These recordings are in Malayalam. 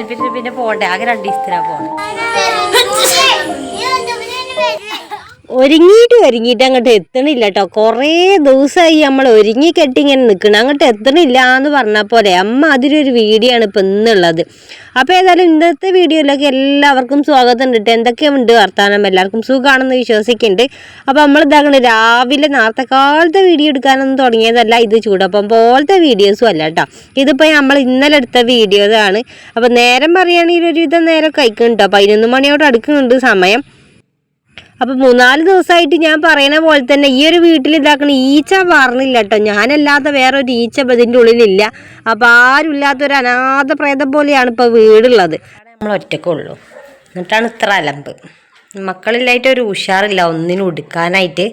താല്പര്യം പിന്നെ പോകണ്ടേ ആകെ രണ്ട് ദിവസത്തിനാ പോകണം ഒരുങ്ങിയിട്ട് ഒരുങ്ങിയിട്ട് അങ്ങോട്ട് എത്തണില്ല കേട്ടോ കുറേ ദിവസമായി നമ്മൾ ഒരുങ്ങി കെട്ടി ഇങ്ങനെ നിൽക്കണം അങ്ങോട്ട് എത്തണില്ല എന്ന് പറഞ്ഞ പോലെ അമ്മ അതിലൊരു വീഡിയോ ആണ് ഇപ്പം ഇന്നുള്ളത്. അപ്പോൾ ഏതായാലും ഇന്നത്തെ വീഡിയോയിലൊക്കെ എല്ലാവർക്കും സ്വാഗതം ഉണ്ട്. എന്തൊക്കെയുണ്ട് വർത്തമാനം എല്ലാവർക്കും സുഖമാണെന്ന് വിശ്വസിക്കുന്നുണ്ട്. അപ്പോൾ നമ്മൾ ഇതാകണം രാവിലെ നേരത്തെ കാലത്തെ വീഡിയോ എടുക്കാനൊന്നും തുടങ്ങിയതല്ല. ഇത് ചൂടപ്പം പോലത്തെ വീഡിയോസും അല്ല കേട്ടോ ഇതിപ്പോൾ നമ്മൾ ഇന്നലെ എടുത്ത വീഡിയോസാണ് അപ്പോൾ നേരം പറയുകയാണെങ്കിൽ ഒരുവിധം നേരം കഴിക്കുന്നുണ്ട് പതിനൊന്ന് മണിയോട് അടുക്കുന്നുണ്ട് സമയം. അപ്പൊ മൂന്നാൽ ദിവസമായിട്ട് ഞാൻ പറയണ പോലെ തന്നെ ഈ ഒരു വീട്ടിൽ ഇതാക്കണ ഈച്ച പറഞ്ഞില്ല കേട്ടോ. ഞാനല്ലാതെ വേറെ ഒരു ഈച്ച ഇതിന്റെ ഉള്ളിലില്ല. അപ്പൊ ആരും ഇല്ലാത്ത ഒരു അനാഥ പ്രേതം പോലെയാണ് ഇപ്പൊ വീടുള്ളത്. നമ്മൾ ഒറ്റക്കുള്ളൂ എന്നിട്ടാണ് ഇത്ര അലമ്പ്. മക്കളില്ലായിട്ട് ഒരു ഉഷാറില്ല. ഒന്നിനും ഉടുക്കാനായിട്ട്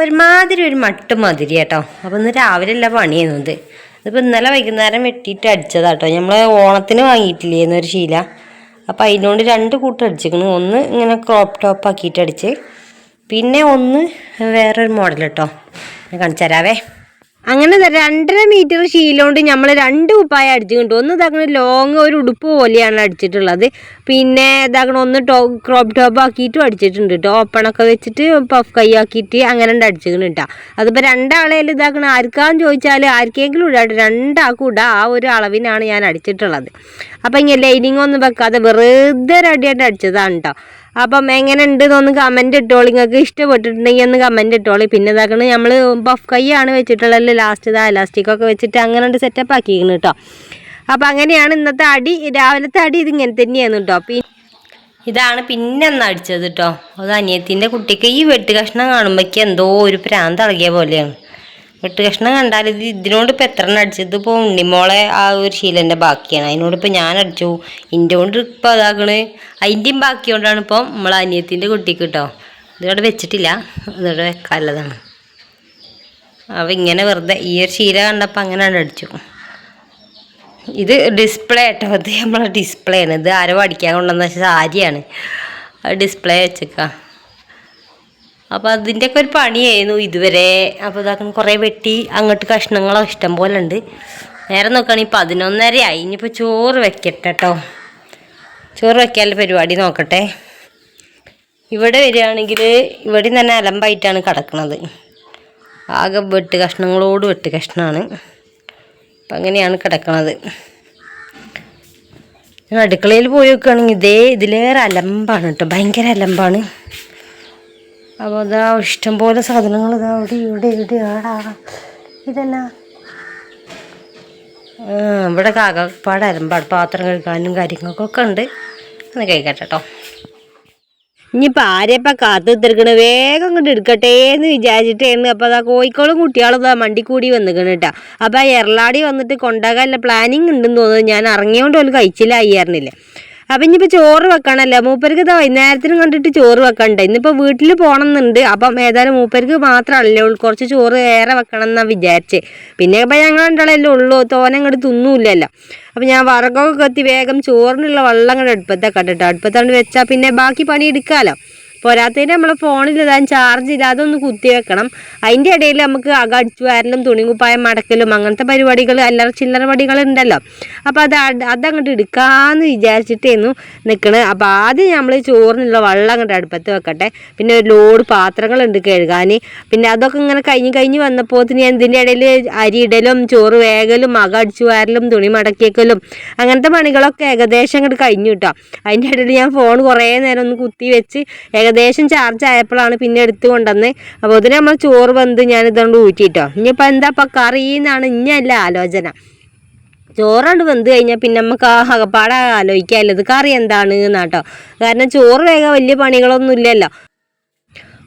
ഒരുമാതിരി ഒരു മട്ട് മതിരി കേട്ടോ. അപ്പൊ ഇന്ന് രാവിലെ അല്ല പണിയുന്നത് ഇതിപ്പോൾ ഇന്നലെ വൈകുന്നേരം വെട്ടിയിട്ട് അടിച്ചതാട്ടോ നമ്മൾ ഓണത്തിന് വാങ്ങിയിട്ടില്ലേന്നൊരു ശീല. അപ്പം അതിനോട് രണ്ട് കൂട്ടം അടിച്ചിരിക്കുന്നു ഒന്ന് ഇങ്ങനെ ക്രോപ്പ് ടോപ്പ് ആക്കിയിട്ട് അടിച്ച്. പിന്നെ ഒന്ന് വേറൊരു മോഡൽ കേട്ടോ കാണിച്ചു തരാവേ. അങ്ങനെ രണ്ടര മീറ്റർ ശീലോണ്ട് നമ്മൾ രണ്ട് കുപ്പായ അടിച്ചിട്ടുണ്ട് ഒന്ന് ഇതാക്കണ ലോങ് ഒരു ഉടുപ്പ് പോലെയാണ് അടിച്ചിട്ടുള്ളത്. പിന്നെ ഇതാക്കണ ഒന്ന് ടോ ക്രോപ്പ് ടോപ്പ് ആക്കിയിട്ടും അടിച്ചിട്ടുണ്ട് കേട്ടോ ഓപ്പണൊക്കെ വെച്ചിട്ട് പഫ് കൈ ആക്കിയിട്ട് അങ്ങനെ ഉണ്ട് അടിച്ചിട്ടുണ്ട് കേട്ടോ അതിപ്പോൾ രണ്ടാളേലും ഇതാക്കണ ആർക്കാന്ന് ചോദിച്ചാൽ ആർക്കെങ്കിലും ഇടാട്ട് രണ്ടാൾക്കും ഇടാം. ആ ഒരു അളവിനാണ് ഞാൻ അടിച്ചിട്ടുള്ളത്. അപ്പം ഇങ്ങനെ ലൈനിങ് ഒന്നും വെക്കാതെ വെറുതെ റെഡിയായിട്ട് അടിച്ചതാണ് കേട്ടോ അപ്പം എങ്ങനെ ഉണ്ട് എന്നൊന്ന് കമന്റ് ഇട്ടോളി. നിങ്ങൾക്ക് ഇഷ്ടപ്പെട്ടിട്ടുണ്ടെങ്കിൽ ഒന്ന് കമന്റ് ഇട്ടോളി. പിന്നെ ഇതാക്കണ നമ്മൾ ബഫ് കൈയാണ് വെച്ചിട്ടുള്ളത്. ലാസ്റ്റ് ഇതാ ഇലാസ്റ്റിക്കൊക്കെ വെച്ചിട്ട് അങ്ങനെ ഉണ്ട് സെറ്റപ്പ് ആക്കിയിരിക്കുന്നു കേട്ടോ അപ്പം അങ്ങനെയാണ് ഇന്നത്തെ അടി രാവിലത്തെ അടി ഇതിങ്ങനെ തന്നെയാണ് കേട്ടോ പിന്നെ ഇതാണ് പിന്നെ ഒന്ന് അടിച്ചത് കേട്ടോ അത് അനിയത്തിന്റെ കുട്ടിക്ക് ഈ വെട്ട് കഷ്ണം കാണുമ്പോഴേക്ക് എന്തോ ഒരു പ്രാന്ത് ഇളകിയ പോലെയാണ്. വെട്ട് കഷ്ണം കണ്ടാൽ ഇത് ഇതിനോട് ഇപ്പം എത്ര എണ്ണം അടിച്ചത്? ഇപ്പോൾ ഉണ്ണിമോളെ ആ ഒരു ശീലന്റെ ബാക്കിയാണ്. അതിനോട് ഞാൻ അടിച്ചു. ഇന്റെ കൊണ്ട് ഇപ്പം അതാകണ് അതിന്റെയും ബാക്കി കൊണ്ടാണ് ഇപ്പം നമ്മളെ അനിയത്തിന്റെ കുട്ടിക്ക് കേട്ടോ ഇതിവിടെ വെച്ചിട്ടില്ല. ഇതിവിടെ വെക്കാനുള്ളതാണ്. അപ്പം ഇങ്ങനെ വെറുതെ ഈ ഒരു ശീല കണ്ടപ്പോൾ അങ്ങനെയാണ് അടിച്ചു. ഇത് ഡിസ്പ്ലേ കേട്ടോ ഇത് നമ്മളെ ഡിസ്പ്ലേ ആണ്. ഇത് ആരോ അടിക്കാൻ കൊണ്ടുവന്ന സാരിയാണ്. ഡിസ്പ്ലേ വെച്ചേക്കാം. അപ്പോൾ അതിന്റെയൊക്കെ ഒരു പണിയായിരുന്നു ഇതുവരെ. അപ്പോൾ ഇതാക്കുന്ന കുറേ വെട്ടി അങ്ങോട്ട് കഷ്ണങ്ങളോ ഇഷ്ടം പോലെ ഉണ്ട് നേരെ നോക്കുകയാണെങ്കിൽ പതിനൊന്നര ആയി. ഇനിയിപ്പോൾ ചോറ് വെക്കട്ടെ കേട്ടോ ചോറ് വെക്കാനുള്ള പരിപാടി നോക്കട്ടെ. ഇവിടെ വരികയാണെങ്കിൽ ഇവിടെ തന്നെ അലമ്പായിട്ടാണ് കിടക്കുന്നത് ആകെ വെട്ട് കഷ്ണങ്ങളോട് വെട്ട് കഷ്ണമാണ്. അപ്പം അങ്ങനെയാണ് കിടക്കുന്നത് അടുക്കളയിൽ പോയി നോക്കുകയാണെങ്കിൽ ഇതേ ഇതിലേറെ അലമ്പാണ് കേട്ടോ. ഭയങ്കര അലമ്പാണ്. അപ്പോൾ അതാ ഇഷ്ടംപോലെ സാധനങ്ങൾ ഇതാ അവിടെ ഇവിടെ ഇവിടെ ആടാ. ഇതെന്നാ? ഇവിടെ കാകപ്പാട് പാട് പാത്രം കഴുകാനും കാര്യങ്ങൾക്കൊക്കെ ഉണ്ട്. അത് കഴിക്കട്ടെ കേട്ടോ ഇനിയിപ്പോൾ ആരെയപ്പം കാത്തു തീർക്കണ വേഗം അങ്ങോട്ട് എടുക്കട്ടെ എന്ന് വിചാരിച്ചിട്ടായിരുന്നു അപ്പോൾ അതാ കോഴിക്കോടും കുട്ടികളും ഇതാ മണ്ടി കൂടി വന്നിക്കണ് കേട്ടോ. അപ്പോൾ ആ എറളാടി വന്നിട്ട് കൊണ്ടാകാനുള്ള പ്ലാനിങ് ഉണ്ടെന്ന് തോന്നുന്നു. ഞാൻ ഇറങ്ങിയോണ്ട് പോലും കഴിച്ചില്ല അയ്യാറിനില്ലേ അപ്പം ഇനിയിപ്പോൾ ചോറ് വെക്കണമല്ലോ മൂപ്പർക്ക് ഇതാ വൈകുന്നേരത്തിനും കണ്ടിട്ട് ചോറ് വെക്കണ്ട? ഇന്നിപ്പോൾ വീട്ടിൽ പോകണമെന്നുണ്ട് അപ്പം ഏതായാലും മൂപ്പർക്ക് മാത്രമല്ലേ ഉള്ളൂ. കുറച്ച് ചോറ് ഏറെ വെക്കണം എന്നാണ് വിചാരിച്ച്. പിന്നെ ഇപ്പം ഞങ്ങൾ ഉണ്ടല്ലോ ഉള്ളൂ. തോനെ ഇങ്ങോട്ട് തിന്നൂല്ലല്ലോ. അപ്പം ഞാൻ വറകൊക്കെ കത്തി വേഗം ചോറിനുള്ള വെള്ളം കൂടെ അടുപ്പത്തൊക്കെ അടുപ്പത്താണ് അടുപ്പത്തോണ്ട് വെച്ചാൽ പിന്നെ ബാക്കി പണി എടുക്കാമല്ലോ പോരാത്തതിന് നമ്മൾ ഫോണിൽ ഇതാ ചാർജ് ഇല്ലാതെ ഒന്ന് കുത്തി വെക്കണം. അതിന്റെ ഇടയിൽ നമുക്ക് അകടിച്ചു വാരലും തുണികുപ്പായം മടക്കലും അങ്ങനത്തെ പരിപാടികൾ അല്ലറ ചില്ലറ പടികൾ ഉണ്ടല്ലോ. അപ്പോൾ അത് അതങ്ങോട്ട് എടുക്കാമെന്ന് വിചാരിച്ചിട്ടായിരുന്നു നിൽക്കണത് അപ്പോൾ ആദ്യം നമ്മൾ ചോറിനുള്ള വെള്ളം അങ്ങോട്ട് അടുപ്പത്ത് വെക്കട്ടെ. പിന്നെ ഒരു ലോഡ് പാത്രങ്ങളുണ്ട് കഴുകാൻ പിന്നെ അതൊക്കെ ഇങ്ങനെ കഴിഞ്ഞ് കഴിഞ്ഞ് വന്നപ്പോൾ ഞാൻ ഇതിന്റെ ഇടയിൽ അരി ഇടലും ചോറ് വേകലും അക അടിച്ചു വാരലും തുണി മടക്കിയേക്കലും അങ്ങനത്തെ പണികളൊക്കെ ഏകദേശം അങ്ങോട്ട് കഴിഞ്ഞു കേട്ടോ അതിന്റെ ഇടയിൽ ഞാൻ ഫോൺ കുറേ നേരം ഒന്ന് കുത്തി വെച്ച് ഏകദേശം ചാർജ് ആയപ്പോഴാണ് പിന്നെ എടുത്തു കൊണ്ടുവന്ന്. അപ്പോൾ അതിന് നമ്മൾ ചോറ് വന്ന് ഞാൻ ഇതുകൊണ്ട് ഊറ്റിട്ടോ ഇനിയിപ്പോൾ എന്താ ഇപ്പം കറി എന്നാണ് ഇനിയല്ല ആലോചന. ചോറാണ്ട് വെന്ത് കഴിഞ്ഞാൽ പിന്നെ നമുക്ക് ആ അകപ്പാടെ ആലോചിക്കാമല്ലോ ഇത് കറി എന്താണ് എന്നാട്ടോ കാരണം ചോറ് വേഗം വലിയ പണികളൊന്നും ഇല്ലല്ലോ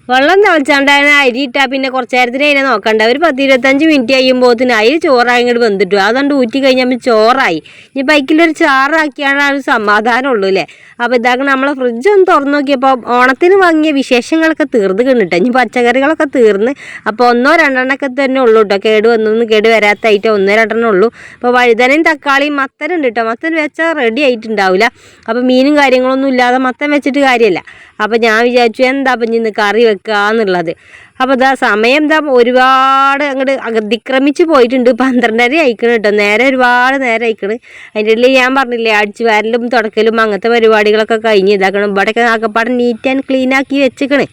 വെള്ളം തിളച്ചാണ്ടാണ് അരി ഇട്ടാൽ പിന്നെ കുറച്ച് നേരത്തിന് അതിനെ നോക്കണ്ട. ഒരു പത്ത് ഇരുപത്തഞ്ച് മിനിറ്റ് കഴിയുമ്പോഴത്തിന് അരി ചോറായി ഇങ്ങോട്ട് വെന്തിട്ടു. അതുകൊണ്ട് ഊറ്റി കഴിഞ്ഞാൽ ചോറായി. ഇനി ബൈക്കിലൊരു ചാറാക്കിയാണ് ഒരു സമാധാനം ഉള്ളൂ അല്ലേ? അപ്പോൾ ഇതാക്കണം നമ്മളെ ഫ്രിഡ്ജ് ഒന്ന് തുറന്നു നോക്കിയപ്പോൾ ഓണത്തിന് വാങ്ങിയ വിശേഷങ്ങളൊക്കെ തീർന്ന് കിട്ടും ഇനി പച്ചക്കറികളൊക്കെ തീർന്ന്. അപ്പോൾ ഒന്നോ രണ്ടെണ്ണമൊക്കെ തന്നെ ഉള്ളൂ കേട്ടോ കേട് വന്നൊന്നും കേട് വരാത്തായിട്ടോ ഒന്നോ രണ്ടെണ്ണം ഉള്ളൂ. അപ്പോൾ വഴുതനയും തക്കാളിയും മത്തനുണ്ട് കേട്ടോ മത്തൻ വെച്ചാൽ റെഡി ആയിട്ടുണ്ടാവില്ല അപ്പോൾ മീനും കാര്യങ്ങളൊന്നും ഇല്ലാതെ മത്തൻ വെച്ചിട്ട് കാര്യമല്ല അപ്പോൾ ഞാൻ വിചാരിച്ചു എന്താ അപ്പം ഇന്ന് കറി വെക്കുക എന്നുള്ളത്. അപ്പോൾ ഇതാ സമയം എന്താ ഒരുപാട് അങ്ങോട്ട് അതിക്രമിച്ച് പോയിട്ടുണ്ട്. പന്ത്രണ്ടര അയക്കണം കേട്ടോ. നേരെ ഒരുപാട് നേരം അയക്കണം അതിന്റെ ഇടയിൽ ഞാൻ പറഞ്ഞില്ലേ അടിച്ചു വാരലും തുടക്കലും അങ്ങനത്തെ പരിപാടികളൊക്കെ കഴിഞ്ഞ് ഇതാക്കണം. ഇവിടെയൊക്കെ ആക്കപ്പാടെ നീറ്റ് ആൻഡ് ക്ലീൻ ആക്കി വെച്ചേക്കണേ.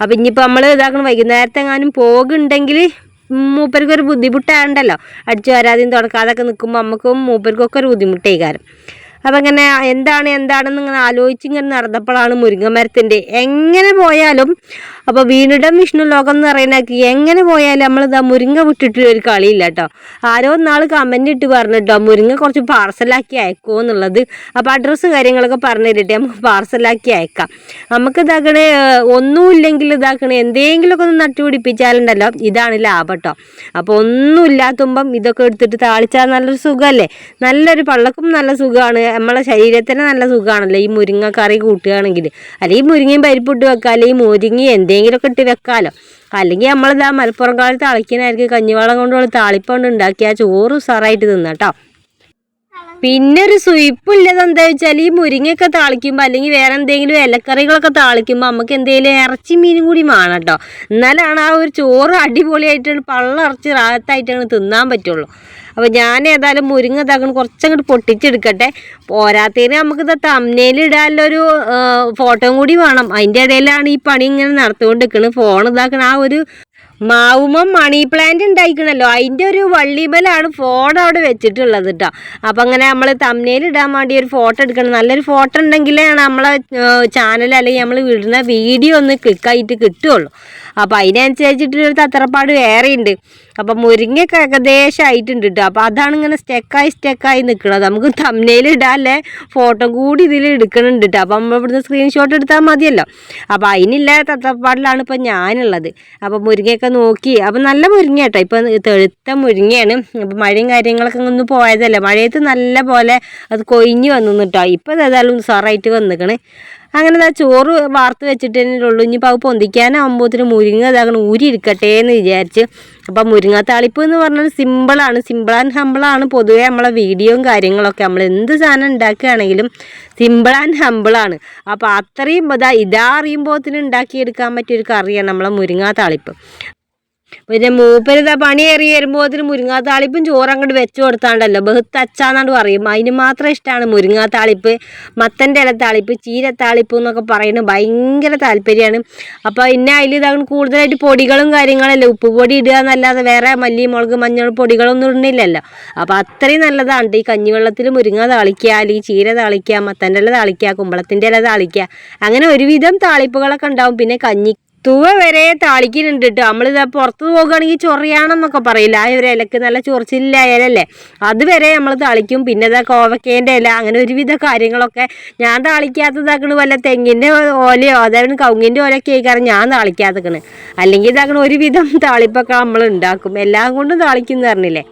അപ്പം ഇനിയിപ്പോൾ നമ്മൾ ഇതാക്കണം. വൈകുന്നേരത്തെ എങ്ങാനും പോകുന്നുണ്ടെങ്കിൽ മൂപ്പർക്കൊരു ബുദ്ധിമുട്ടാണ്ടല്ലോ. അടിച്ചു വരാതെയും തുടക്കാതൊക്കെ നിൽക്കുമ്പോൾ നമുക്കും മൂപ്പർക്കൊക്കെ ഒരു ബുദ്ധിമുട്ടേ കാരം അപ്പം ഇങ്ങനെ എന്താണ് എന്താണെന്ന് ഇങ്ങനെ ആലോചിച്ച് ഇങ്ങനെ നടന്നപ്പോഴാണ് മുരിങ്ങമരത്തിന്റെ എങ്ങനെ പോയാലും അപ്പോൾ വീണിടം വിഷ്ണു ലോകം എന്ന് പറയുന്നതൊക്കെ എങ്ങനെ പോയാലും നമ്മളിതാ മുരിങ്ങ വിട്ടിട്ട് ഒരു കളിയില്ല കേട്ടോ ആരോ നാൾ കമന്റ് ഇട്ട് പറഞ്ഞു കേട്ടോ മുരിങ്ങ കുറച്ച് പാർസലാക്കി അയക്കുമോ എന്നുള്ളത്. അപ്പോൾ അഡ്രസ്സ് കാര്യങ്ങളൊക്കെ പറഞ്ഞു തരട്ടെ നമുക്ക് പാർസലാക്കി അയക്കാം. നമുക്ക് ഇതാക്കണേ ഒന്നുമില്ലെങ്കിൽ ഇതാക്കണേ എന്തെങ്കിലുമൊക്കെ ഒന്ന് നട്ടുപിടിപ്പിച്ചാലുണ്ടല്ലോ ഇതാണ് ലാഭം കേട്ടോ അപ്പോൾ ഒന്നും ഇല്ലാത്തുമ്പം ഇതൊക്കെ എടുത്തിട്ട് താളിച്ചാൽ നല്ലൊരു സുഖമല്ലേ? നല്ലൊരു പള്ളക്കും നല്ല സുഖമാണ്. നമ്മളെ ശരീരത്തിന് നല്ല സുഖമാണല്ലോ ഈ മുരിങ്ങ കറി കൂട്ടുകയാണെങ്കിൽ. അല്ലെങ്കിൽ മുരിങ്ങയും പരിപ്പിട്ട് വെക്കാം അല്ലെങ്കിൽ മുരിങ്ങ എന്തെങ്കിലുമൊക്കെ ഇട്ട് വെക്കാമല്ലോ അല്ലെങ്കിൽ നമ്മളിതാ മലപ്പുറം കാലത്ത് തിളയ്ക്കാനായിരിക്കും കഞ്ഞിവെള്ളം കൊണ്ടുള്ള താളിപ്പണ്ട് ഉണ്ടാക്കിയ ചോറ് ഉസാറായിട്ട് തിന്നാട്ടോ പിന്നെ ഒരു സുയിപ്പില്ലത് എന്താ വെച്ചാൽ ഈ മുരിങ്ങയൊക്കെ താളിക്കുമ്പോൾ അല്ലെങ്കിൽ വേറെ എന്തെങ്കിലും ഇലക്കറികളൊക്കെ താളിക്കുമ്പോൾ നമുക്ക് എന്തെങ്കിലും ഇറച്ചി മീനും കൂടി വേണം കേട്ടോ എന്നാലാണ് ആ ഒരു ചോറ് അടിപൊളിയായിട്ടാണ് പള്ളറച്ച് റാത്തായിട്ടാണ് തിന്നാൻ പറ്റുള്ളൂ. അപ്പോൾ ഞാൻ ഏതായാലും മുരിങ്ങ ഇതാക്കണം കുറച്ചങ്ങോട്ട് പൊട്ടിച്ചെടുക്കട്ടെ. പോരാത്തതിന് നമുക്കിത് തമ്മനയിൽ ഇടാനുള്ളൊരു ഫോട്ടോയും കൂടി വേണം. അതിന്റെ ഇടയിലാണ് ഈ പണി ഇങ്ങനെ നടത്തുകൊണ്ട് നിൽക്കുന്നത് ഫോൺ ഇതാക്കണം ആ ഒരു മാവുമ്പം മണി പ്ലാന്റ് ഉണ്ടായിക്കണല്ലോ അതിന്റെ ഒരു വള്ളിമലാണ് ഫോൺ അവിടെ വെച്ചിട്ടുള്ളത് കേട്ടോ അപ്പം അങ്ങനെ നമ്മൾ തമ്മനയിൽ ഇടാൻ വേണ്ടി ഒരു ഫോട്ടോ എടുക്കണം. നല്ലൊരു ഫോട്ടോ ഉണ്ടെങ്കിലാണ് നമ്മളെ ചാനൽ അല്ലെങ്കിൽ നമ്മൾ വിടുന്ന വീഡിയോ ഒന്ന് ക്ലിക്കായിട്ട് കിട്ടുള്ളൂ. അപ്പോൾ അതിനനുസരിച്ചിട്ടൊരു തത്രപ്പാട് വേറെ ഉണ്ട് അപ്പം മുരിങ്ങയൊക്കെ ഏകദേശം ആയിട്ടുണ്ട് കേട്ടോ അപ്പോൾ അതാണ് ഇങ്ങനെ സ്റ്റെക്കായി സ്റ്റെക്കായി നിൽക്കുന്നത് നമുക്ക് തമ്മനയിൽ ഇടാല്ലേ? ഫോട്ടോ കൂടി ഇതിൽ എടുക്കണുണ്ട് കേട്ടോ അപ്പം നമ്മൾ ഇവിടുന്ന് സ്ക്രീൻഷോട്ട് എടുത്താൽ മതിയല്ലോ. അപ്പോൾ അതിനില്ല തത്തപ്പാടിലാണ് ഇപ്പം ഞാനുള്ളത്. അപ്പോൾ മുരിങ്ങയൊക്കെ നോക്കി. അപ്പം നല്ല മുരിങ്ങ കേട്ടോ ഇപ്പം തെളുത്ത മുരിങ്ങയാണ്. അപ്പം മഴയും കാര്യങ്ങളൊക്കെ ഒന്ന് പോയതല്ലേ. മഴയത്ത് നല്ല പോലെ അത് കൊഴിഞ്ഞ് വന്നു കേട്ടോ ഇപ്പം ഏതായാലും സാറായിട്ട് വന്നിക്കണേ. അങ്ങനെ ഇതാ ചോറ് വാർത്ത് വെച്ചിട്ടേ ഉള്ളൂ ഇനിയിപ്പോൾ അത് പൊന്തിക്കാനാകുമ്പോഴത്തേന് മുരിങ്ങ ഇതാകണം ഊരി ഇരിക്കട്ടെ എന്ന് വിചാരിച്ച്. അപ്പം മുരിങ്ങ താളിപ്പ് എന്ന് പറഞ്ഞാൽ സിമ്പിളാണ്. സിമ്പിൾ ആൻഡ് ഹമ്പിളാണ് പൊതുവേ നമ്മളെ വീഡിയോയും കാര്യങ്ങളൊക്കെ നമ്മൾ എന്ത് സാധനം ഉണ്ടാക്കുകയാണെങ്കിലും സിമ്പിൾ ആൻഡ് ഹമ്പിളാണ് അപ്പോൾ അത്രയും ഇതാ ഇതാ അറിയുമ്പോഴത്തേന് ഉണ്ടാക്കിയെടുക്കാൻ പറ്റിയൊരു കറിയാണ് നമ്മളെ മുരിങ്ങ താളിപ്പ്. പിന്നെ മൂപ്പരിതാ പണി ഏറി അതിന് മുരിങ്ങാത്താളിപ്പും ചോറ് അങ്ങോട്ട് വെച്ച് കൊടുത്താണ്ടല്ലോ. ബഹുത്ത് അച്ചാന്നാണ്ട് പറയും. അതിന് മാത്രം ഇഷ്ടമാണ് മുരിങ്ങാത്താളിപ്പ് മത്തന്റെ ഇലത്താളിപ്പ് ചീരത്താളിപ്പ് എന്നൊക്കെ പറയുന്നത് ഭയങ്കര താല്പര്യമാണ്. അപ്പോൾ പിന്നെ അതിൽ ഇതാണ് കൂടുതലായിട്ട് പൊടികളും കാര്യങ്ങളല്ലേ. ഉപ്പ് പൊടി ഇടുക എന്നല്ലാതെ വേറെ മല്ലി മുളക് മഞ്ഞൾ പൊടികളൊന്നും ഇടുന്നില്ലല്ലോ. അപ്പോൾ അത്രയും നല്ലതാണ് ഈ കഞ്ഞിവെള്ളത്തിൽ മുരിങ്ങ താളിക്കുക അല്ലെങ്കിൽ ചീര താളിക്കുക മത്തന്റെ ഇല താളിക്കുക കുമ്പളത്തിന്റെ ഇല താളിക്കുക അങ്ങനെ ഒരുവിധം താളിപ്പുകളൊക്കെ ഉണ്ടാവും. പിന്നെ കഞ്ഞി തുവ വരെ താളിക്കുന്നുണ്ട് കേട്ടോ നമ്മളിതാ പുറത്ത് പോകുകയാണെങ്കിൽ ചൊറിയാണെന്നൊക്കെ പറയില്ല? ആ ഒരു ഇലക്ക് നല്ല ചൊറിച്ചില്ല ഇലല്ലേ അതുവരെ നമ്മൾ താളിക്കും. പിന്നെ ഇതാ കോവക്കേന്റെ ഇല അങ്ങനെ ഒരുവിധ കാര്യങ്ങളൊക്കെ ഞാൻ താളിക്കാത്തതാക്കണ് വല്ല തെങ്ങിന്റെ ഓലയോ അതായത് കവുങ്ങിന്റെ ഓലയൊക്കെ ആയിക്കാരം ഞാൻ താളിക്കാത്തക്കണ്. അല്ലെങ്കിൽ ഇതാക്കണ ഒരുവിധം താളിപ്പൊക്കെ നമ്മൾ ഉണ്ടാക്കും. എല്ലാം കൊണ്ടും താളിക്കും പറഞ്ഞില്ലേ?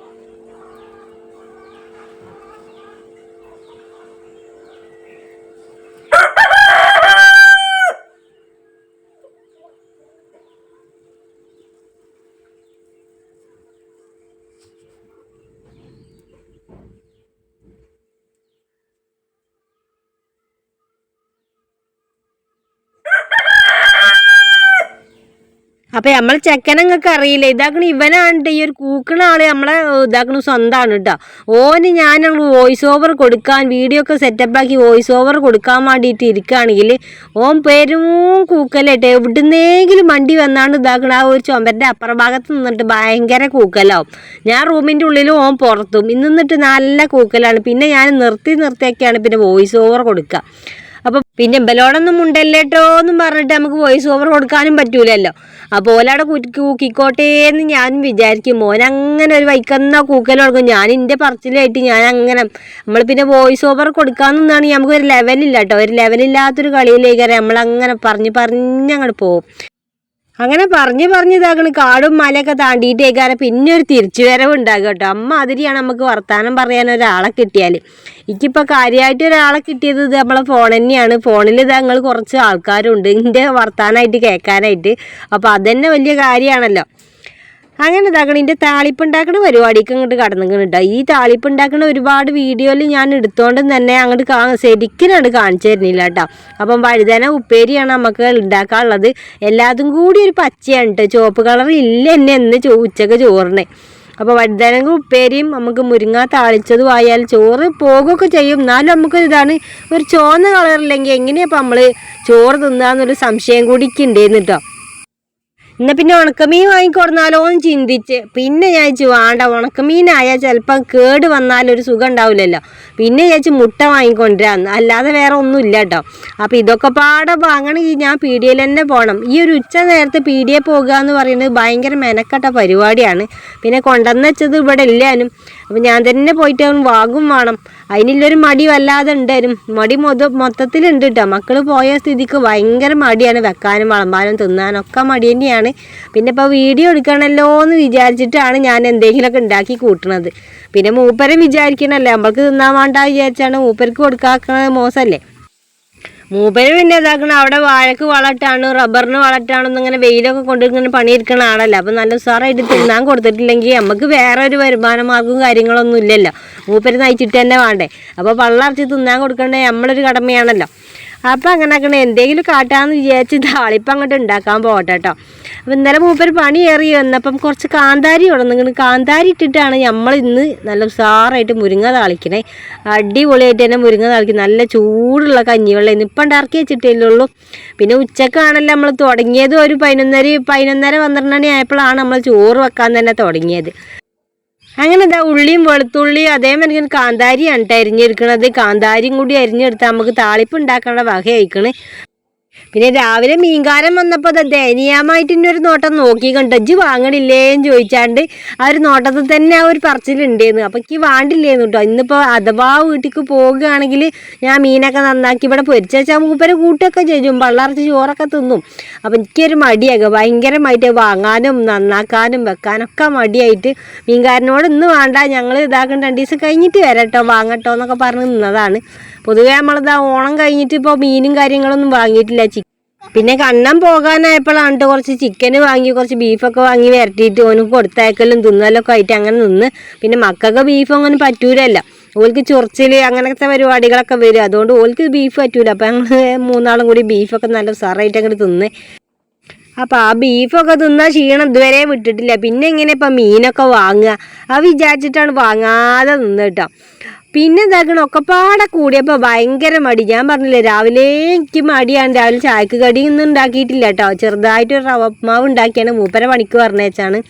അപ്പൊ നമ്മൾ ചെക്കനങ്ങൾക്ക് അറിയില്ല? ഇതാക്കണ ഇവനാണ്ട് ഈ ഒരു കൂക്കണ ആൾ നമ്മളെ ഇതാക്കണ സ്വന്തമാണ് കേട്ടോ ഓന് ഞാൻ വോയിസ് ഓവർ കൊടുക്കാൻ വീഡിയോ ഒക്കെ സെറ്റപ്പ് ആക്കി വോയിസ് ഓവർ കൊടുക്കാൻ വേണ്ടിയിട്ട് ഇരിക്കുകയാണെങ്കിൽ ഓൻ പെരും കൂക്കലായിട്ട് എവിടുന്നെങ്കിലും വണ്ടി വന്നാണ് ഇതാക്കണ ആ ഒരു ചുമരിന്റെ അപ്പുറ ഭാഗത്ത് നിന്നിട്ട് ഭയങ്കര കൂക്കലാവും. ഞാൻ റൂമിന്റെ ഉള്ളിലും ഓൻ പുറത്തും. ഇന്നിട്ട് നല്ല കൂക്കലാണ്. പിന്നെ ഞാൻ നിർത്തി നിർത്തിയൊക്കെയാണ് പിന്നെ വോയിസ് ഓവർ കൊടുക്കുക. പിന്നെ ബലോടൊന്നും ഉണ്ടല്ലേട്ടോ എന്നും പറഞ്ഞിട്ട് നമുക്ക് വോയിസ് ഓവർ കൊടുക്കാനും പറ്റൂലല്ലോ. അപ്പോൾ ഓലവിടെ കൂക്കിക്കോട്ടെ എന്ന് ഞാൻ വിചാരിക്കും. മോൻ അങ്ങനെ ഒരു വൈക്കുന്ന കൂക്കൽ കൊടുക്കും ഞാൻ എന്റെ പറച്ചിലായിട്ട് ഞാൻ അങ്ങനെ നമ്മൾ പിന്നെ വോയിസ് ഓവർ കൊടുക്കാമെന്നാണ് നമുക്ക് ഒരു ലെവലില്ല കേട്ടോ ഒരു ലെവലില്ലാത്തൊരു കളിയിലേക്ക് നമ്മളങ്ങനെ പറഞ്ഞ് പറഞ്ഞ് അങ്ങോട്ട് പോകും അങ്ങനെ പറഞ്ഞ് പറഞ്ഞ് ഇതാക്കണ് കാടും മലയൊക്കെ താണ്ടിയിട്ടേക്കാരെ പിന്നെ ഒരു തിരിച്ചു വരവ് ഉണ്ടാകും കേട്ടോ. അമ്മ അതിരിയാണ് നമുക്ക് വർത്തമാനം പറയാൻ ഒരാളെ കിട്ടിയാൽ എനിക്കിപ്പോൾ കാര്യമായിട്ട് ഒരാളെ കിട്ടിയത് ഇത് നമ്മളെ ഫോൺ തന്നെയാണ്. ഫോണിൽ ഇത് ഞങ്ങൾ കുറച്ച് ആൾക്കാരുണ്ട്. എന്റെ വർത്തമാനമായിട്ട് കേൾക്കാനായിട്ട്. അപ്പോൾ അതന്നെ വലിയ കാര്യമാണല്ലോ. അങ്ങനെ ഇതാക്കണം ഇതിന്റെ താളിപ്പ് ഉണ്ടാക്കുന്ന പരിപാടിക്ക് അങ്ങോട്ട് കടന്നിക്കണം കേട്ടോ ഈ താളിപ്പ് ഉണ്ടാക്കുന്ന ഒരുപാട് വീഡിയോയിൽ ഞാൻ എടുത്തോണ്ട് തന്നെ അങ്ങോട്ട് കാ ശരിക്കും കാണിച്ചു തരുന്നില്ല കേട്ടോ അപ്പം വഴുതന ഉപ്പേരിയാണ് നമുക്ക് ഉണ്ടാക്കാനുള്ളത് എല്ലാതും കൂടി ഒരു പച്ചയാണ് കേട്ടോ ചുവപ്പ് കളർ ഇല്ല എന്നെ എന്ന് ഉച്ചയ്ക്ക് ചോറിനെ. അപ്പോൾ വഴുതനങ്ങ ഉപ്പേരിയും നമുക്ക് മുരിങ്ങ താളിച്ചതും ആയാൽ ചോറ് പോകുകയൊക്കെ ചെയ്യും. എന്നാലും നമുക്ക് ഇതാണ് ഒരു ചുവന്ന കളറില്ലെങ്കിൽ എങ്ങനെയാണ് ഇപ്പം നമ്മൾ ചോറ് തിന്നാന്നൊരു സംശയം കൂടി ഉണ്ടായിരുന്നു കേട്ടോ എന്നാ പിന്നെ ഉണക്കമീൻ വാങ്ങിക്കൊടുന്നാലോ എന്ന് ചിന്തിച്ച്. പിന്നെ ഞാൻ ചോദിച്ചു വേണ്ട ഉണക്കമീനായാൽ ചിലപ്പം കേട് വന്നാലൊരു സുഖം ഉണ്ടാവില്ലല്ലോ. പിന്നെ ചോദിച്ചു മുട്ട വാങ്ങിക്കൊണ്ടിരാന്ന് അല്ലാതെ വേറെ ഒന്നും ഇല്ല കേട്ടോ. അപ്പം ഇതൊക്കെ പാടെ വാങ്ങണമെങ്കിൽ ഞാൻ പി ഡി പീടിയയിൽ തന്നെ പോകണം. ഈ ഒരു ഉച്ച നേരത്ത് എ പോകുക എന്ന് പറയുന്നത് ഭയങ്കര മെനക്കെട്ട പരിപാടിയാണ്. പിന്നെ കൊണ്ടുവന്ന് വെച്ചത് ഇവിടെ ഇല്ലാനും അപ്പം ഞാൻ തന്നെ പോയിട്ട് വാങ്ങും വേണം. അതിനുള്ളൊരു മടി വല്ലാതെ ഉണ്ടായിരുന്നു മടി മൊത മൊത്തത്തിലുണ്ട് കേട്ടോ മക്കൾ പോയ സ്ഥിതിക്ക് ഭയങ്കര മടിയാണ്. വെക്കാനും വളമ്പാനും തിന്നാനും ഒക്കെ മടി തന്നെയാണ്. പിന്നെ ഇപ്പോൾ വീഡിയോ എടുക്കണമല്ലോ എന്ന് വിചാരിച്ചിട്ടാണ് ഞാൻ എന്തെങ്കിലുമൊക്കെ ഉണ്ടാക്കി കൂട്ടണത്. പിന്നെ മൂപ്പരം വിചാരിക്കണല്ലേ? നമ്മൾക്ക് തിന്നാൻ വേണ്ട വിചാരിച്ചാണ് മൂപ്പർക്ക് കൊടുക്കാക്കണത് മോശമല്ലേ? മൂപ്പര് പിന്നെ ഇതാക്കണ അവിടെ വാഴക്ക് വളട്ടാണ് റബ്ബറിന് വളട്ടാണെന്ന് ഇങ്ങനെ വെയിലൊക്കെ കൊണ്ട് ഇങ്ങനെ പണിയെടുക്കണ ആളല്ല. അപ്പം നല്ല ഉസാറായിട്ട് തിന്നാൻ കൊടുത്തിട്ടില്ലെങ്കിൽ നമുക്ക് വേറെ ഒരു വരുമാന മാർഗവും കാര്യങ്ങളൊന്നും ഇല്ലല്ലോ. മൂപ്പര് നയിച്ചിട്ട് തന്നെ വേണ്ടേ. അപ്പോൾ പള്ളറച്ച് തിന്നാൻ കൊടുക്കേണ്ടത് നമ്മളൊരു കടമയാണല്ലോ. അപ്പം അങ്ങനെ അങ്ങനെ എന്തെങ്കിലും കാട്ടാന്ന് വിചാരിച്ച് താളിപ്പം അങ്ങോട്ട് ഉണ്ടാക്കാൻ പോകട്ടെ കേട്ടോ അപ്പം ഇന്നലെ മൂപ്പർ പണി ഏറി വന്നപ്പം കുറച്ച് കാന്താരി ഉടന്നിങ്ങനെ കാന്താരി ഇട്ടിട്ടാണ് നമ്മൾ ഇന്ന് നല്ല ഉസാറായിട്ട് മുരിങ്ങ താളിക്കണേ. അടിപൊളിയായിട്ട് തന്നെ മുരിങ്ങ താളിക്കും. നല്ല ചൂടുള്ള കഞ്ഞിവെള്ളം ഇന്ന് ഇപ്പം ഉണ്ടാക്കി വെച്ചിട്ടല്ലേ ഉള്ളൂ. പിന്നെ ഉച്ചക്കാണല്ലോ നമ്മൾ തുടങ്ങിയത്. ഒരു പതിനൊന്നര പതിനൊന്നര പന്ത്രണ്ട് മണി ആയപ്പോഴാണ് നമ്മൾ ചോറ് വെക്കാൻ തന്നെ തുടങ്ങിയത്. അങ്ങനെ ഇതാ ഉള്ളിയും വെളുത്തുള്ളിയും അതേമാതിരി കാന്താരിയാണ് കേട്ടോ അരിഞ്ഞെടുക്കണത്. കാന്താരിയും കൂടി അരിഞ്ഞെടുത്താൽ നമുക്ക് താളിപ്പ് ഉണ്ടാക്കാനുള്ള വക അയക്കണ് പിന്നെ രാവിലെ മീൻകാരം വന്നപ്പോൾ അത് ദയനീയമായിട്ട് ഇന്നെ ഒരു നോട്ടം നോക്കി കണ്ടു. ഇജ്ജ് വാങ്ങണില്ലേന്ന് ചോദിച്ചാണ്ട് ആ ഒരു നോട്ടത്തിൽ തന്നെ ആ ഒരു പറച്ചിലുണ്ടേന്ന് അപ്പം എനിക്ക് വാണ്ടില്ലേന്ന് കേട്ടോ ഇന്നിപ്പോൾ അഥവാ വീട്ടിലേക്ക് പോകുകയാണെങ്കിൽ ഞാൻ മീനൊക്കെ നന്നാക്കി ഇവിടെ പൊരിച്ച വെച്ചാൽ മൂപ്പര് കൂട്ടൊക്കെ ചെയ്യും. വള്ളറച്ച് ചോറൊക്കെ തിന്നും. അപ്പം എനിക്കൊരു മടിയൊക്കെ ഭയങ്കരമായിട്ട് വാങ്ങാനും നന്നാക്കാനും വെക്കാനൊക്കെ മടിയായിട്ട് മീൻകാരനോട് ഇന്ന് വേണ്ട. ഞങ്ങൾ ഇതാക്കുന്ന രണ്ട് ദിവസം കഴിഞ്ഞിട്ട് വരട്ടോ. വാങ്ങട്ടോ എന്നൊക്കെ പറഞ്ഞ് നിന്നതാണ്. പൊതുവേ നമ്മളിതാ ഓണം കഴിഞ്ഞിട്ട് ഇപ്പോൾ മീനും കാര്യങ്ങളൊന്നും വാങ്ങിയിട്ടില്ല. ചിക്കൻ പിന്നെ കണ്ണം പോകാനായപ്പോഴാണ് കുറച്ച് ചിക്കൻ വാങ്ങി കുറച്ച് ബീഫൊക്കെ വാങ്ങി വരട്ടിയിട്ട് ഓന് കൊടുത്തയക്കലും തിന്നലൊക്കെ ആയിട്ട് അങ്ങനെ നിന്ന്. പിന്നെ മക്കൾക്ക് ബീഫ് അങ്ങനെ പറ്റൂലല്ല. ഓൽക്ക് ചൊറിച്ചിൽ അങ്ങനത്തെ പരിപാടികളൊക്കെ വരും. അതുകൊണ്ട് ഓൽക്ക് ബീഫ് പറ്റൂല. അപ്പം ഞങ്ങൾ മൂന്നാളും കൂടി ബീഫൊക്കെ നല്ല സാറായിട്ട് അങ്ങോട്ട് തിന്ന്. അപ്പം ആ ബീഫൊക്കെ തിന്നാൽ ക്ഷീണം ഇതുവരെ വിട്ടിട്ടില്ല. പിന്നെ എങ്ങനെ ഇപ്പം മീനൊക്കെ വാങ്ങുക? ആ വിചാരിച്ചിട്ടാണ് വാങ്ങാതെ നിന്ന് കേട്ടോ പിന്നെ ഇതാക്കണം ഒക്കെപ്പാടെ കൂടിയപ്പോൾ ഭയങ്കര മടി. ഞാൻ പറഞ്ഞില്ലേ രാവിലെ എനിക്ക് മടിയാണ്. രാവിലെ ചായക്ക് കടി ഒന്നും ഉണ്ടാക്കിയിട്ടില്ല കേട്ടോ. ചെറുതായിട്ട് ഒരു ഉണ്ടാക്കിയാണ് മൂപ്പര പണിക്ക് പറഞ്ഞേച്ചാണ്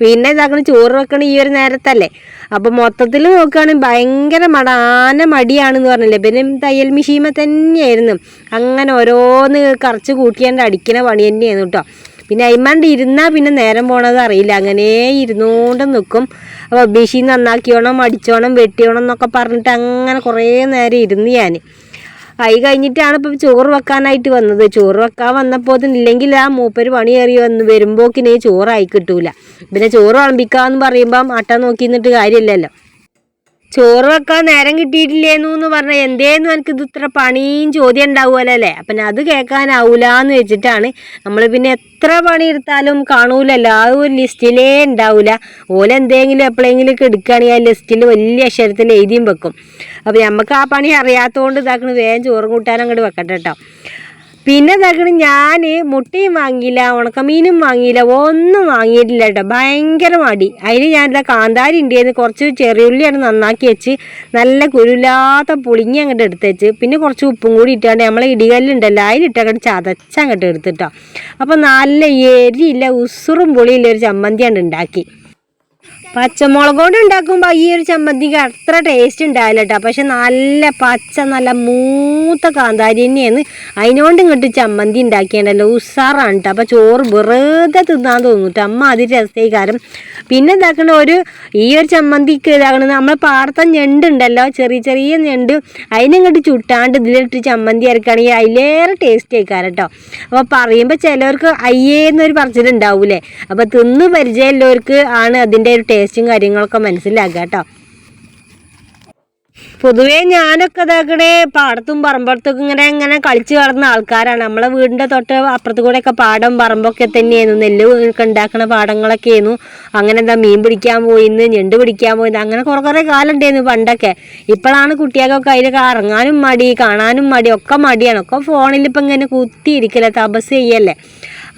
പിന്നെ ഇതാക്കണം ചോറ് വെക്കണം ഈ ഒരു നേരത്തല്ലേ. അപ്പോൾ മൊത്തത്തിൽ നോക്കുകയാണെങ്കിൽ ഭയങ്കര മടാന മടിയാണെന്ന് പറഞ്ഞില്ലേ. പിന്നെ തയ്യൽ മെഷീമ തന്നെയായിരുന്നു. അങ്ങനെ ഓരോന്ന് കറച്ച് കൂട്ടിയാണ്ട് അടിക്കണ പണി തന്നെയായിരുന്നു കേട്ടോ. പിന്നെ അയിമാണ്ട് ഇരുന്നാൽ പിന്നെ നേരം പോണത് അറിയില്ല. അങ്ങനെ ഇരുന്നുകൊണ്ട് നിൽക്കും അപ്പോൾ മെഷീൻ നന്നാക്കിയോണം അടിച്ചോണം വെട്ടിയോണം എന്നൊക്കെ പറഞ്ഞിട്ട് അങ്ങനെ കുറേ നേരം ഇരുന്ന് ഞാൻ ആയി കഴിഞ്ഞിട്ടാണ് ഇപ്പം ചോറ് വെക്കാനായിട്ട് വന്നത്. ചോറ് വെക്കാൻ വന്നപ്പോൾ ഇല്ലെങ്കിൽ ആ മൂപ്പര് പണി കയറി വന്ന് വരുമ്പോക്കിനെ ചോറായി കിട്ടൂല. പിന്നെ ചോറ് വിളമ്പിക്കാന്ന് പറയുമ്പം അട്ട നോക്കി നിന്നിട്ട് കാര്യമില്ലല്ലോ. ചോറ് വെക്കാൻ നേരം കിട്ടിയിട്ടില്ലേന്നു എന്ന് എന്തേന്നു എനിക്ക് ഇത് ഇത്ര പണിയും ചോദ്യം ഉണ്ടാവുമല്ലോ അല്ലേ? അപ്പം അത് കേൾക്കാനാവൂലെന്ന് വെച്ചിട്ടാണ്. നമ്മൾ പിന്നെ എത്ര പണി എടുത്താലും കാണൂലല്ലോ. ആ ഒരു ലിസ്റ്റിലേ ഉണ്ടാവില്ല ഓലെന്തെങ്കിലും എപ്പോഴെങ്കിലും ഒക്കെ എടുക്കുകയാണെങ്കിൽ ആ ലിസ്റ്റിൽ വലിയ അക്ഷരത്തിൽ എഴുതിയും വെക്കും. അപ്പം നമുക്ക് ആ പണി അറിയാത്തതുകൊണ്ട് ഇതാക്കണ വേഗം ചോറ് കൂട്ടാനും അങ്ങോട്ട് വെക്കട്ടെ കേട്ടോ പിന്നെ തകണ് ഞാൻ മുട്ടയും വാങ്ങിയില്ല ഉണക്കമീനും വാങ്ങിയില്ല ഒന്നും വാങ്ങിയിട്ടില്ല കേട്ടോ ഭയങ്കര മടി. അതിന് ഞാനിതാ കാന്താരി ഉണ്ടായിരുന്നു കുറച്ച് ചെറിയുള്ളിയാണ് നന്നാക്കി വെച്ച് നല്ല കുരുല്ലാത്ത പുളിങ്ങി അങ്ങോട്ട് എടുത്ത് വെച്ച് പിന്നെ കുറച്ച് ഉപ്പും കൂടി ഇട്ടാണ്ട് നമ്മളെ ഇടികല്ലുണ്ടല്ലോ അതിലിട്ട് അങ്ങോട്ട് ചതച്ചങ്ങോട്ട് എടുത്തിട്ടോ അപ്പോൾ നല്ല എരിയില്ല ഉസുറും പുളിയില്ല ഒരു ചമ്മന്തിയാണ് ഉണ്ടാക്കി പച്ചമുളക് കൊണ്ട് ഉണ്ടാക്കുമ്പോൾ ഈ ഒരു ചമ്മന്തിക്ക് അത്ര ടേസ്റ്റ് ഉണ്ടാവില്ല കേട്ടോ പക്ഷെ നല്ല പച്ച നല്ല മൂത്ത കാന്താരി തന്നെയാണ്. അതിനോണ്ട് ഇങ്ങോട്ട് ചമ്മന്തി ഉണ്ടാക്കിയണ്ടല്ലോ ഉസാറാണ് കേട്ടോ അപ്പോൾ ചോറ് വെറുതെ തിന്നാൻ തോന്നും കേട്ടോ അമ്മ അതിൽ രസീകാരം പിന്നെ ഇതാക്കണ ഒരു ഈ ഒരു ചമ്മന്തിക്ക് ഇതാക്കണത് നമ്മൾ പാടത്തെ ഞണ്ടുണ്ടല്ലോ ചെറിയ ചെറിയ ഞണ്ട്. അതിനിങ്ങോട്ട് ചുട്ടാണ്ട് ഇതിലിട്ട് ചമ്മന്തി അരക്കുകയാണെങ്കിൽ അതിലേറെ ടേസ്റ്റ് ആയിക്കാരം കേട്ടോ അപ്പോൾ പറയുമ്പോൾ ചിലവർക്ക് അയ്യേന്നൊരു പറച്ചിലുണ്ടാവൂലേ. അപ്പോൾ തിന്ന് പരിചയമുള്ളവർക്ക് ആണ് അതിന്റെ ഒരു ടേസ്റ്റും കാര്യങ്ങളൊക്കെ മനസ്സിലാക്കുക കേട്ടോ. പൊതുവേ ഞാനൊക്കെ ഇതാക്കണേ പാടത്തും പറമ്പടത്തൊക്കെ ഇങ്ങനെ ഇങ്ങനെ കളിച്ച് വളർന്ന ആൾക്കാരാണ്. നമ്മളെ വീടിന്റെ തൊട്ട് അപ്പുറത്ത് കൂടെയൊക്കെ പാടം പറമ്പൊക്കെ തന്നെയായിരുന്നു. നെല്ല് ഒക്കെ ഉണ്ടാക്കണ പാടങ്ങളൊക്കെ ആയിരുന്നു അങ്ങനെ എന്താ മീൻ പിടിക്കാൻ പോയിന്ന് ഞെണ്ട് പിടിക്കാൻ പോയിന്ന് അങ്ങനെ കുറേ കുറേ കാലം ഉണ്ടായിരുന്നു പണ്ടൊക്കെ. ഇപ്പോഴാണ് കുട്ടികൾക്കൊക്കെ അതിലൊക്കെ ഇറങ്ങാനും മടി കാണാനും മടി ഒക്കെ മടിയാണ്. ഒക്കെ ഫോണിൽ ഇപ്പം ഇങ്ങനെ കുത്തിയിരിക്കല്ലേ തപസ് ചെയ്യല്ലേ.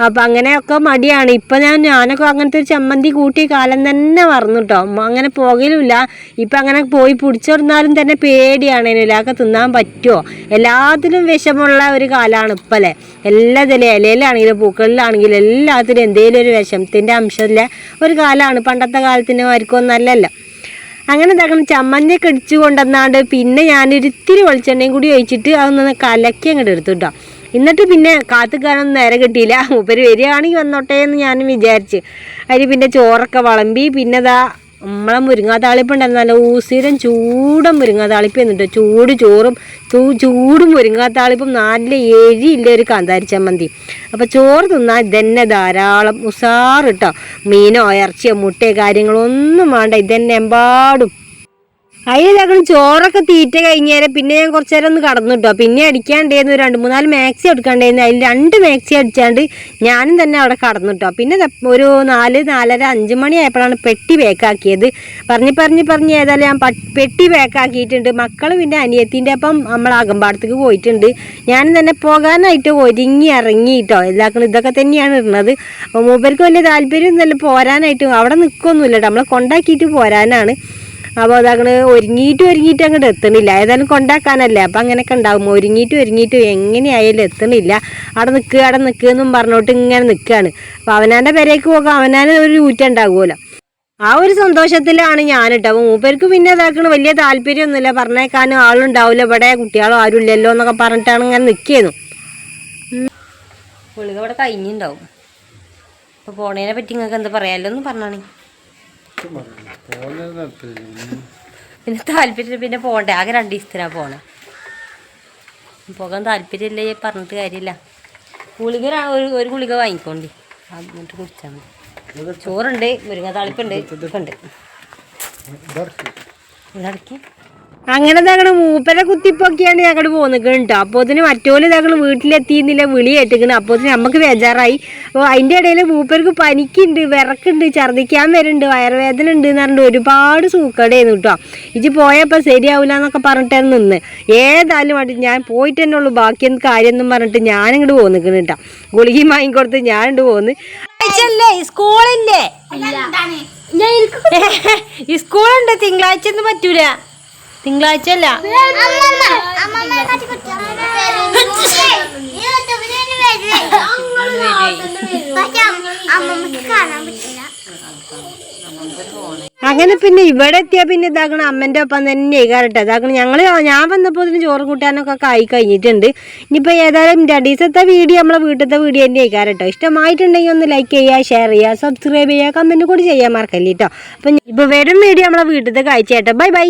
അപ്പം അങ്ങനെയൊക്കെ മടിയാണ്. ഇപ്പം ഞാൻ ഞാനൊക്കെ അങ്ങനത്തെ ഒരു ചമ്മന്തി കൂട്ടി കാലം തന്നെ മറന്നു കേട്ടോ അങ്ങനെ പോകലുമില്ല. ഇപ്പം അങ്ങനെ പോയി പിടിച്ചോടുന്നാലും തന്നെ പേടിയാണ്. ഇലയൊക്കെ തിന്നാൻ പറ്റുമോ എല്ലാത്തിലും വിഷമുള്ള ഒരു കാലമാണ് ഇപ്പല്ലേ. എല്ലാത്തിലും ഇലയിലാണെങ്കിലും പൂക്കളിലാണെങ്കിലും എല്ലാത്തിലും എന്തെങ്കിലും ഒരു വിഷമത്തിന്റെ അംശമില്ല ഒരു കാലമാണ് പണ്ടത്തെ കാലത്തിന് ആർക്കൊന്നല്ലല്ലോ അങ്ങനെ എന്താക്കണം ചമ്മന്തിയൊക്കെ ഇടിച്ചു കൊണ്ടുവന്നാണ്ട് പിന്നെ ഞാനൊരിത്തിരി വെളിച്ചെണ്ണയും കൂടി ഒഴിച്ചിട്ട് അതൊന്ന് കലക്കി അങ്ങോട്ട് എടുത്തു കേട്ടോ എന്നിട്ട് പിന്നെ കാത്തുക്കാനൊന്നും നേരെ കിട്ടിയില്ല. മൂപ്പര് വരികയാണെങ്കിൽ വന്നോട്ടെ എന്ന് ഞാനും വിചാരിച്ച്. അതിന് പിന്നെ ചോറൊക്കെ വളമ്പി പിന്നെ അതാ നമ്മളെ മുരിങ്ങാ ഉണ്ടായിരുന്നു നല്ല ഊസിരം ചൂടൻ മുരിങ്ങാതാളിപ്പ് എന്നിട്ട് ചൂട് ചോറും ചൂടും മുരിങ്ങാത്താളിപ്പും നല്ല എരിയില്ല ഒരു കാന്താരി ചമ്മന്തി. അപ്പോൾ ചോറ് തിന്നാൽ ഇതന്നെ ധാരാളം. ഉസാറിട്ടോ മീനോ ഇറച്ചിയോ മുട്ടയോ കാര്യങ്ങളൊന്നും വേണ്ട. ഇതന്നെ എമ്പാടും. അതിലാക്കണം ചോറൊക്കെ തീറ്റ കഴിഞ്ഞേരെ പിന്നെ ഞാൻ കുറച്ച് നേരം ഒന്ന് കടന്നു കിട്ടോ പിന്നെ അടിക്കാണ്ടായിരുന്നു രണ്ട് മൂന്നാൽ മാക്സി എടുക്കാണ്ടായിരുന്നു അതിൽ രണ്ട് മാക്സി അടിച്ചാണ്ട് ഞാനും തന്നെ അവിടെ കടന്നു കിട്ടോ പിന്നെ ഒരു നാല് നാലര അഞ്ച് മണി ആയപ്പോഴാണ് പെട്ടി പാക്കാക്കിയത് പറഞ്ഞ് പറഞ്ഞ് പറഞ്ഞ് ഏതായാലും ഞാൻ പെട്ടി പാക്കാക്കിയിട്ടുണ്ട് മക്കൾ പിന്നെ അനിയത്തിന്റെ അപ്പം നമ്മൾ അകമ്പാടത്തേക്ക് പോയിട്ടുണ്ട്. ഞാനും തന്നെ പോകാനായിട്ട് ഒരുങ്ങി ഇറങ്ങി കേട്ടോ ഇതൊക്കെ തന്നെയാണ് ഇടുന്നത്. അപ്പോൾ മൂപ്പർക്ക് വലിയ താല്പര്യമൊന്നുമില്ല. പോരാനായിട്ട് അവിടെ നിൽക്കൊന്നുമില്ല കേട്ടോ നമ്മളെ കൊണ്ടാക്കിയിട്ട് പോരാനാണ്. അപ്പോൾ അതങ്ങനെ ഒരുങ്ങിയിട്ട് ഒരുങ്ങിയിട്ട് അങ്ങോട്ട് എത്തണില്ല. ഏതായാലും കൊണ്ടാക്കാനല്ലേ. അപ്പം അങ്ങനെയൊക്കെ ഉണ്ടാവും. ഒരുങ്ങിയിട്ട് ഒരുങ്ങിയിട്ട് എങ്ങനെയായാലും എത്തണില്ല. അവിടെ നിൽക്കുക അവിടെ നിൽക്കുക എന്നും പറഞ്ഞോട്ട് ഇങ്ങനെ നിൽക്കുകയാണ് അപ്പോൾ അവനാന്റെ പെരേക്ക് പോകാം. അവനാൻ ഒരു ഊറ്റുണ്ടാകുമല്ലോ ആ ഒരു സന്തോഷത്തിലാണ് ഞാൻ കേട്ടോ അപ്പോൾ മൂപ്പർക്ക് പിന്നെ ഇതാക്കണ വലിയ താല്പര്യമൊന്നുമില്ല. പറഞ്ഞേക്കാനും ആളുണ്ടാവില്ല. ഇവിടെ കുട്ടികളോ ആരും ഇല്ലല്ലോ എന്നൊക്കെ പറഞ്ഞിട്ടാണ് ഇങ്ങനെ നിൽക്കിയത് ഗുളിക ഇവിടെ കഴിഞ്ഞിട്ടുണ്ടാവും അപ്പോൾ പോണേനെ പറ്റി നിങ്ങൾക്ക് എന്താ പറയാമല്ലോ എന്ന് പിന്നെ. താല്പര്യം പിന്നെ പോകണ്ടേ ആകെ രണ്ട് ദിവസത്തിനാ പോണേ. പോകാൻ താല്പര്യമില്ല പറഞ്ഞിട്ട് കാര്യമില്ല. ഗുളിക ഒരു ഒരു ഗുളിക വാങ്ങിക്കോണ്ടി. എന്നിട്ട് കുടിച്ചാൽ മതി. ചോറുണ്ട് മുരിങ്ങ താളിപ്പുണ്ട് ഇതൊക്കെ ഉണ്ട്. ഇതടക്കി അങ്ങനെ തകണ് മൂപ്പരെ കുത്തിപ്പൊക്കെയാണ് ഞങ്ങൾ പോന്നിക്കണ് കേട്ടോ അപ്പോൾ അതിന് മറ്റോൽ തങ്ങൾ വീട്ടിലെത്തിയെന്നില്ല വിളി ഏറ്റിക്കണ് അപ്പോൾ അതിന് നമുക്ക് ബേജാറായി. അപ്പോൾ അതിന്റെ ഇടയിൽ മൂപ്പർക്ക് പനിക്കുണ്ട് വിറക്കുണ്ട് ഛർദ്ദിക്കാൻ വരുന്നുണ്ട് വയറുവേദന ഉണ്ട് എന്ന് പറഞ്ഞിട്ട് ഒരുപാട് സൂക്കടയായിരുന്നു കേട്ടോ ഇജ് പോയപ്പോൾ ശരിയാവില്ല എന്നൊക്കെ പറഞ്ഞിട്ടായിരുന്നു നിന്ന്. ഏതായാലും വേണ്ടി ഞാൻ പോയിട്ട് തന്നെ ഉള്ളൂ ബാക്കിയൊന്നും കാര്യമൊന്നും പറഞ്ഞിട്ട് ഞാനിങ്ങോട്ട് പോന്നിക്കണ് കേട്ടോ ഗുളികയും വാങ്ങിക്കൊടുത്ത് ഞാനിങ്ങോട്ട് പോന്ന്. സ്കൂളില്ലേ? ഈ സ്കൂളുണ്ട് തിങ്കളാഴ്ച ഒന്നും പറ്റൂല. തിങ്കളാഴ്ച അല്ല. അങ്ങനെ പിന്നെ ഇവിടെ എത്തിയാ പിന്നെ ഇതാക്കണം അമ്മന്റെ ഒപ്പം തന്നെ കേട്ടോ ഇതാക്കണം ഞങ്ങൾ ഞാൻ വന്നപ്പോൾ ഇതിന് ചോറും കൂട്ടാനൊക്കെ ആയി കഴിഞ്ഞിട്ടുണ്ട്. ഇനിയിപ്പോൾ ഏതായാലും രണ്ട് ദിവസത്തെ വീഡിയോ നമ്മളെ വീട്ടിലത്തെ വീഡിയോ തന്നെ ആയിക്കാറ് കേട്ടോ ഇഷ്ടമായിട്ടുണ്ടെങ്കിൽ ഒന്ന് ലൈക്ക് ചെയ്യുക ഷെയർ ചെയ്യുക സബ്സ്ക്രൈബ് ചെയ്യുക കമന്റ് കൂടി ചെയ്യാൻ മറക്കല്ലേ കേട്ടോ അപ്പം ഇപ്പോൾ വരും വീഡിയോ നമ്മളെ വീട്ടിലത്തെ കാഴ്ച കേട്ടോ ബൈ ബൈ